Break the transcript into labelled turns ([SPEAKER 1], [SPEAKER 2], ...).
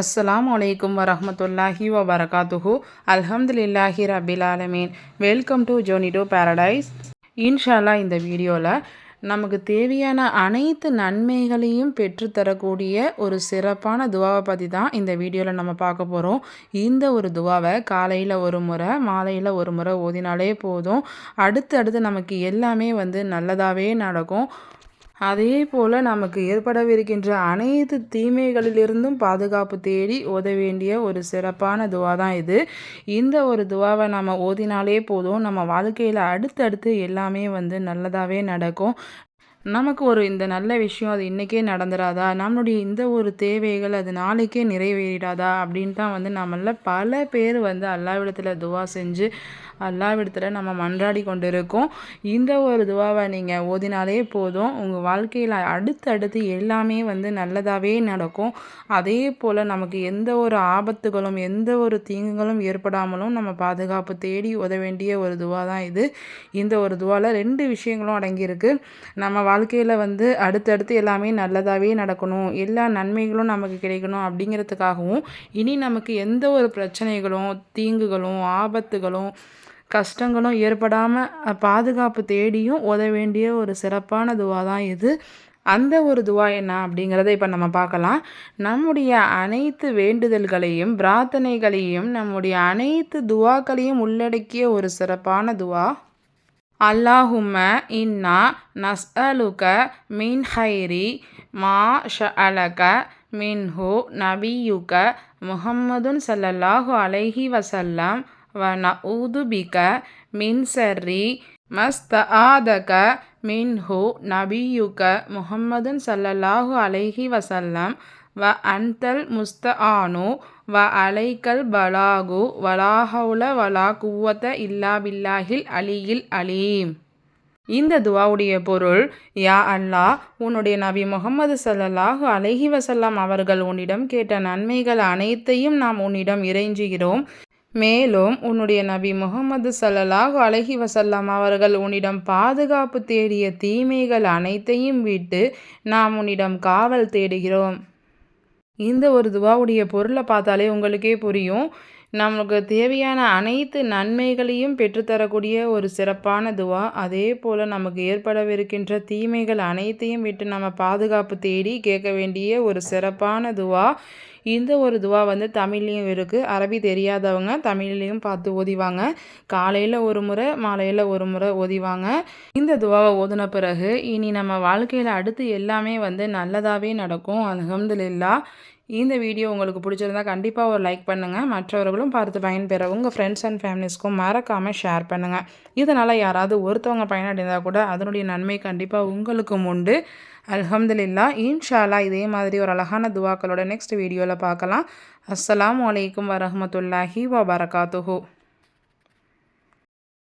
[SPEAKER 1] அஸ்லாம் வலைக்கம் வரமத்துல்லாஹி வபரகாத்துஹு அல்ஹம்துலில்லாஹி ரபில் ஆலமீன் வெல்கம் டு ஜோனிடோ பேரடைஸ் இன்ஷால்லா இந்த வீடியோவில் நமக்கு தேவையான அனைத்து நன்மைகளையும் பெற்றுத்தரக்கூடிய ஒரு சிறப்பான துவாவை பற்றி தான் இந்த வீடியோவில் நம்ம பார்க்க போகிறோம் இந்த ஒரு துவாவை காலையில் ஒரு முறை மாலையில் ஒரு முறை ஓதினாலே போதும். அடுத்து அடுத்து நமக்கு எல்லாமே வந்து நல்லதாகவே நடக்கும். அதே போல் நமக்கு ஏற்படவிருக்கின்ற அனைத்து தீமைகளிலிருந்தும் பாதுகாப்பு தேடி ஓத வேண்டிய ஒரு சிறப்பான துவா தான் இது. இந்த ஒரு துவாவை நம்ம ஓதினாலே போதும். நம்ம வாழ்க்கையில் அடுத்தடுத்து எல்லாமே வந்து நல்லதாகவே நடக்கும். நமக்கு ஒரு இந்த நல்ல விஷயம் அது இன்றைக்கே நடந்துடாதா நம்மளுடைய இந்த ஒரு தேவைகள் அது நாளைக்கே நிறைவேறிடாதா? அப்படின் தான் வந்து நம்மள பல பேர் வந்து அல்லாவிடத்தில் துவா செஞ்சு அல்லாவிடத்தில் நம்ம மன்றாடி கொண்டு இருக்கோம் இந்த ஒரு துவாவை நீங்கள் ஓதினாலே போதும். உங்கள் வாழ்க்கையில் அடுத்தடுத்து எல்லாமே வந்து நல்லதாகவே நடக்கும். அதே போல் நமக்கு எந்த ஒரு ஆபத்துகளும் எந்த ஒரு தீங்குகளும் ஏற்படாமலும் நம்ம பாதுகாப்பு தேடி உத வேண்டிய ஒரு துவா தான் இது. இந்த ஒரு துவாவில் ரெண்டு விஷயங்களும் அடங்கியிருக்கு. நம்ம வாழ்க்கையில் வந்து அடுத்தடுத்து எல்லாமே நல்லதாகவே நடக்கணும். எல்லா நன்மைகளும் நமக்கு கிடைக்கணும் அப்படிங்கிறதுக்காகவும் இனி நமக்கு எந்த ஒரு பிரச்சனைகளும் தீங்குகளும் ஆபத்துகளும் கஷ்டங்களும் ஏற்படாமல் பாதுகாப்பு தேடியும் உத வேண்டிய ஒரு சிறப்பான துவா தான் இது. அந்த ஒரு துவா என்ன அப்படிங்கிறத இப்போ நம்ம பார்க்கலாம். நம்முடைய அனைத்து வேண்டுதல்களையும் பிரார்த்தனைகளையும் நம்முடைய அனைத்து துவாக்களையும் உள்ளடக்கிய ஒரு சிறப்பான துவா. அல்லாஹும இன்னா நஸ்அலுக மின் ஹைரி மா ஷஅலக மின்ஹு நபியுக முஹம்மதுன் சல்லல்லாஹு அலைஹி வசல்லம் வ நஊது பிக மின் சர்ரி மஸ்தஆதக மின்ஹு நபியுக முஹம்மதுன் சல்லல்லாஹு அலைஹி வசல்லம் வ அன்தல் முஸ்தஆனு வ அலைக்கல் பலாகு வலாஹவுல வலா குவத்த இல்லா பில்லாஹில் அலியில் அலீம். இந்த துவாவுடைய பொருள் யா அல்லா உன்னுடைய நபி முகமது சல்லல்லாஹு அலஹி வசல்லாம் அவர்கள் உன்னிடம் கேட்ட நன்மைகள் அனைத்தையும் நாம் உன்னிடம் இறைஞ்சுகிறோம். மேலும் உன்னுடைய நபி முகமது சல்லல்லாஹு அலஹி வசல்லாம் அவர்கள் உன்னிடம் பாதுகாப்பு தேடிய தீமைகள் அனைத்தையும் விட்டு நாம் உன்னிடம் காவல் தேடுகிறோம். இந்த ஒரு துவாவுடைய பொருளை பார்த்தாலே உங்களுக்கே புரியும். நமக்கு தேவையான அனைத்து நன்மைகளையும் பெற்றுத்தரக்கூடிய ஒரு சிறப்பான துவா. அதே போல் நமக்கு ஏற்படவிருக்கின்ற தீமைகள் அனைத்தையும் விட்டு நம்ம பாதுகாப்பு தேடி கேட்க வேண்டிய ஒரு சிறப்பான துவா. இந்த ஒரு துவா வந்து தமிழ்லேயும் இருக்குது அரபி தெரியாதவங்க தமிழ்லேயும் பார்த்து ஓதிவாங்க. காலையில் ஒரு முறை மாலையில் ஒரு முறை ஓதிவாங்க. இந்த துவாவை ஓதின பிறகு இனி நம்ம வாழ்க்கையில் அடுத்து எல்லாமே வந்து நல்லதாகவே நடக்கும். அலமதுல்லா இந்த வீடியோ உங்களுக்கு பிடிச்சிருந்தா கண்டிப்பாக ஒரு லைக் பண்ணுங்கள் மற்றவர்களும் பார்த்து பயன்பெற உங்கள் ஃப்ரெண்ட்ஸ் அண்ட் ஃபேமிலிஸ்க்கும் மறக்காமல் ஷேர் பண்ணுங்கள் இதனால் யாராவது ஒருத்தவங்க பயனடைந்தால் கூட அதனுடைய நன்மை கண்டிப்பாக உங்களுக்கும் உண்டு. அலமதுல்லா இன்ஷாலா இதே மாதிரி ஒரு அழகான துவாக்களோட நெக்ஸ்ட் வீடியோவில் பார்க்கலாம். அஸ்லாம் வலைக்கம் வரமத்துல்லாஹி வபரகாத்துஹூ.